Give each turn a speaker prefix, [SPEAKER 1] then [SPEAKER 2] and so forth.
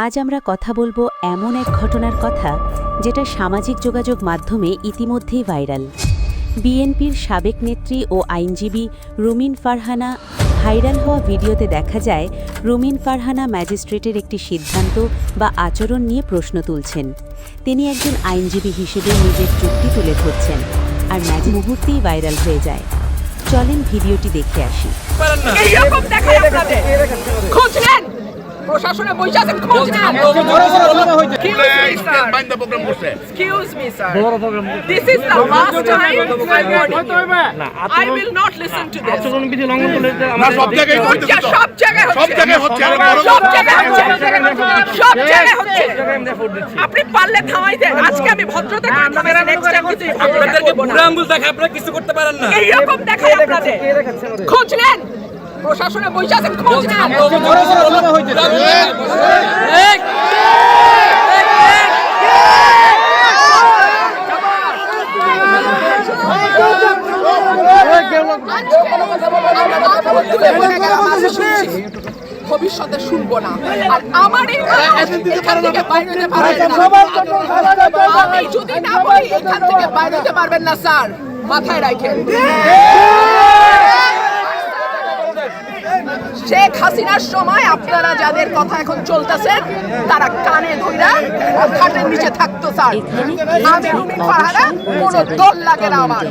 [SPEAKER 1] আজ আমরা কথা বলব এমন এক ঘটনার কথা যেটা সামাজিক যোগাযোগ মাধ্যমে ইতিমধ্যেই ভাইরাল। বিএনপির সাবেক নেত্রী ও আইনজীবী রুমিন ফারহানা ভাইরাল হওয়া ভিডিওতে দেখা যায় রুমিন ফারহানা ম্যাজিস্ট্রেটের একটি সিদ্ধান্ত বা আচরণ নিয়ে প্রশ্ন তুলছেন। তিনি একজন আইনজীবী হিসেবে নিজের যুক্তি তুলে ধরছেন আর ম্যাজি মুহূর্তেই ভাইরাল হয়ে যায়। চলেন ভিডিওটি দেখে আসি।
[SPEAKER 2] প্রশাসনে বসে আছেন খোঁজ নেন Excuse me, sir. This is the last time I'm warning you. I will not listen to this.
[SPEAKER 3] আচরণ বিধি লঙ্ঘন করলে আমাদের
[SPEAKER 4] সব জায়গায় করতেছে
[SPEAKER 2] সব জায়গায়
[SPEAKER 4] সব
[SPEAKER 2] হচ্ছে
[SPEAKER 4] জায়গায় হচ্ছে
[SPEAKER 2] সব জায়গায় হচ্ছে সব জায়গায় হচ্ছে
[SPEAKER 3] জায়গায় আমরা ভোট দিচ্ছি
[SPEAKER 2] আপনি পারলে থামাই দেন আজকে আমি ভদ্রতা করে থামাইছি নেক্সট টাইম কিন্তু
[SPEAKER 5] আপনাদেরকে বুড়া আঙ্গুল দেখে আপনারা কিছু করতে পারেন না
[SPEAKER 2] এইরকম দেখায় আপনাদের খোঁজ নেন প্রশাসনে বসে আছেন খোঁজ নেন ভবিষ্যতে শুনব না। আর আমার এই এখান থেকে বাইরে হতে আমি যদি না বলি এখান থেকে বাইরে হতে পারবেন না স্যার। মাথায় রাখেন। শেখ হাসিনার সময় আপনারা যাদের কথা এখন চলতেছে তারা কানে ধইরা খাটের নিচে থাকতো স্যার। আমি রুমিন পাহারা কোনো দল লাগে না আমার।